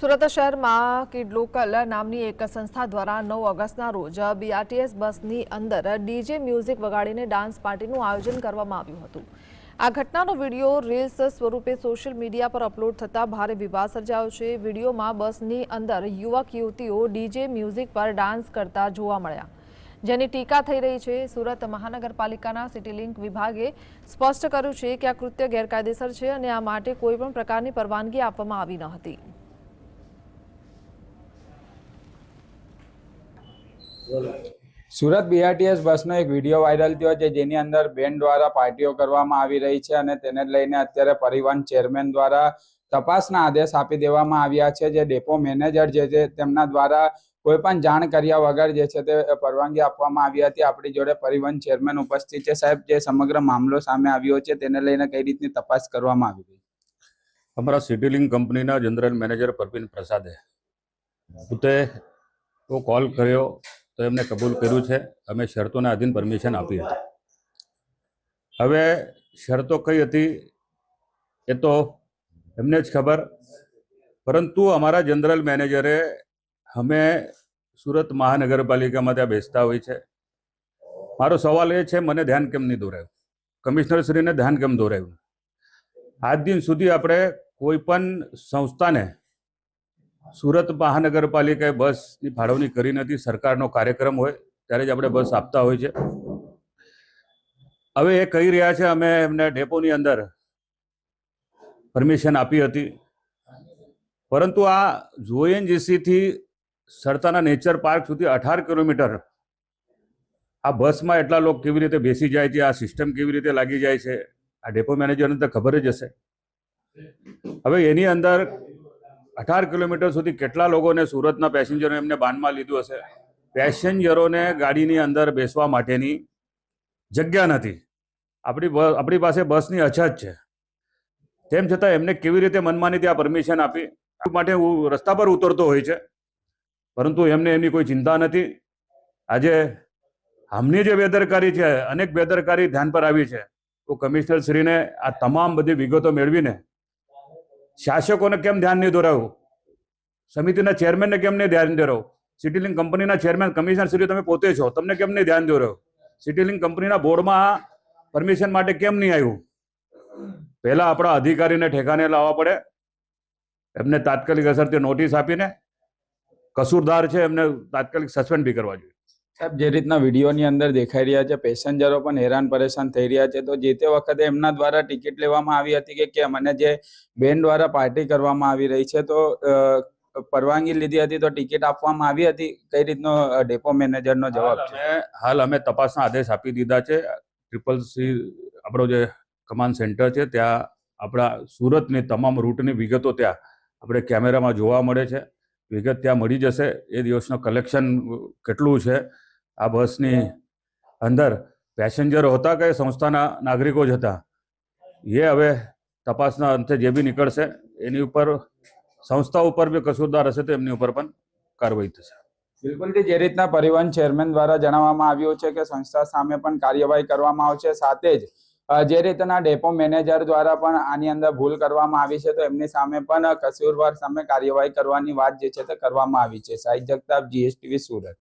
સુરત શહેરમાં kid local નામની એક સંસ્થા દ્વારા નવ ઓગસ્ટના રોજ બીઆરટીએસ બસની અંદર ડીજે મ્યુઝિક વગાડીને ડાન્સ પાર્ટીનું આયોજન કરવામાં આવ્યું હતું. આ ઘટનાનો વીડિયો રીલ્સ સ્વરૂપે સોશિયલ મીડિયા પર અપલોડ થતાં ભારે વિવાદ સર્જાયો છે. વિડીયોમાં બસની અંદર યુવક, યુવતીઓ ડીજે મ્યુઝિક પર ડાન્સ કરતા જોવા મળ્યા. જેની ટીકા થઈ રહી છે. સુરત મહાનગરપાલિકાના સિટી લિંક વિભાગે સ્પષ્ટ કર્યું છે કે આ કૃત્ય ગેરકાયદેસર છે અને આ માટે કોઈપણ પ્રકારની પરવાનગી આપવામાં આવી ન હતી. સુરત બીઆરટીએસ બસનો એક વીડિયો વાયરલ થયો છે, જેની અંદર બેન દ્વારા પાર્ટીઓ કરવામાં આવી રહી છે અને તેને લઈને અત્યારે પરિવહન ચેરમેન દ્વારા તપાસના આદેશ આપી દેવામાં આવ્યા છે. જે ડેપો મેનેજર જે છે, તેમના દ્વારા કોઈ પણ જાણ કર્યા વગર જે છે તે પરવાનગી આપવામાં આવી હતી. આપણી જોડે પરિવહન ચેરમેન ઉપસ્થિત છે. સાહેબ, જે સમગ્ર મામલો સામે આવ્યો છે, તેને લઈને કઈ રીતની તપાસ કરવામાં આવી રહી? અમારા સિટીલિંગ કંપનીના જનરલ મેનેજર પરવીન પ્રસાદે. પોતે કોલ કર્યો. તો એમને કબૂલ કર્યું છે. અમે શરતોના આધીન પરમિશન આપી હતી હવે શરતો કઈ હતી એ તો એમને જ ખબર. પરંતુ અમારા જનરલ મેનેજરે અમે સુરત મહાનગરપાલિકામાં ત્યાં બેસતા હોય છે. મારો સવાલ એ છે, મને ધ્યાન કેમ નહીં દોરાયું? કમિશનરશ્રીને ધ્યાન કેમ દોરાયું? આજ દિન સુધી આપણે કોઈ પણ સંસ્થાને સુરત મહાનગરપાલિકાએ બસની ફાળવણી કરી નથી. સરકારનો કાર્યક્રમ હોય ત્યારે જ આપણે બસ આપતા હોય છે. હવે એ કહી રહ્યા છે, અમે એમને ડેપોની અંદર પરમિશન આપી હતી. પરંતુ આ જોએનજીસીથી સરતાના નેચર પાર્ક સુધી અઢાર કિલોમીટર આ બસમાં એટલા લોકો કેવી રીતે બેસી જાય છે, આ સિસ્ટમ કેવી રીતે લાગી જાય છે, આ ડેપો મેનેજરને તો ખબર જ હશે. હવે એની અંદર અઢાર કિલોમીટર સુધી કેટલા લોકોને સુરતના પેસેન્જરો એમને બાનમાં લીધું હશે? પેસેન્જરોને ગાડીની અંદર બેસવા માટેની જગ્યા નથી. આપણી બસ આપણી પાસે બસની અછત છે. તેમ છતાં એમને કેવી રીતે મનમાની ત્યાં પરમિશન આપી? માટે હું રસ્તા પર ઉતરતો હોય છે. પરંતુ એમને એમની કોઈ ચિંતા નથી. આજે આમની જે બેદરકારી છે, અનેક બેદરકારી ધ્યાન પર આવી છે. તો કમિશનર શ્રીને આ તમામ બધી વિગતો મેળવીને શાસકોને કેમ ધ્યાન નહીં દોરાવું સમિતિના ચેરમેનને કેમ નહીં ધ્યાન દોરાવું સિટીલિંગ કંપનીના ચેરમેન કમિશનર શ્રી તમે પોતે છો. તમને કેમ નહીં ધ્યાન દોરાવું સિટીલિંગ કંપનીના બોર્ડમાં પરમિશન માટે કેમ નહીં આવ્યું? પહેલા આપણા અધિકારીને ઠેકાને લાવવા પડે. એમને તાત્કાલિક અસરથી નોટિસ આપીને કસૂરદાર છે, એમને તાત્કાલિક સસ્પેન્ડ બી કરવા જોઈએ. સાહેબ, જે રીતના વિડીયોની અંદર દેખાઈ રહ્યા છે, પેસેન્જરો પણ હેરાન પરેશાન થઈ રહ્યા છે, તો જે તે વખતે એમના દ્વારા ટિકિટ લેવામાં આવી હતી કે કેમ? અને જે બેન દ્વારા પાર્ટી કરવામાં આવી રહી છે, તો પરવાનગી લીધી હતી તો ટિકિટ આપવામાં આવી હતી. કઈ રીતનો ડેપો મેનેજરનો જવાબ છે? હાલ અમે તપાસના આદેશ આપી દીધા છે. ટ્રિપલ સી આપણો જે કમાન્ડ સેન્ટર છે ત્યાં આપણા સુરતની તમામ રૂટની વિગતો ત્યાં આપણે કેમેરામાં જોવા મળે છે. વિગત ત્યાં મળી જશે. એ દિવસનો કલેક્શન કેટલું છે? આ બસની અંદર પેસેન્જરો હતા કે સંસ્થાના નાગરિકો જ હતા? એ હવે તપાસના અંતે જે બી નીકળશે એની ઉપર સંસ્થા ઉપર બી કસૂરદાર હશે તો એમની ઉપર પણ કાર્યવાહી થશે. બિલકુલ જે રીતના પરિવહન ચેરમેન દ્વારા જણાવવામાં આવ્યું છે કે સંસ્થા સામે પણ કાર્યવાહી કરવામાં આવશે, સાથે જ જે રીતના ડેપો મેનેજર દ્વારા પણ આની અંદર ભૂલ કરવામાં આવી છે તો એમની સામે પણ કસૂરવાર સામે કાર્યવાહી કરવાની વાત જે છે તે કરવામાં આવી છે. સાહિદ જગતાપ, જીએસટીવી, સુરત.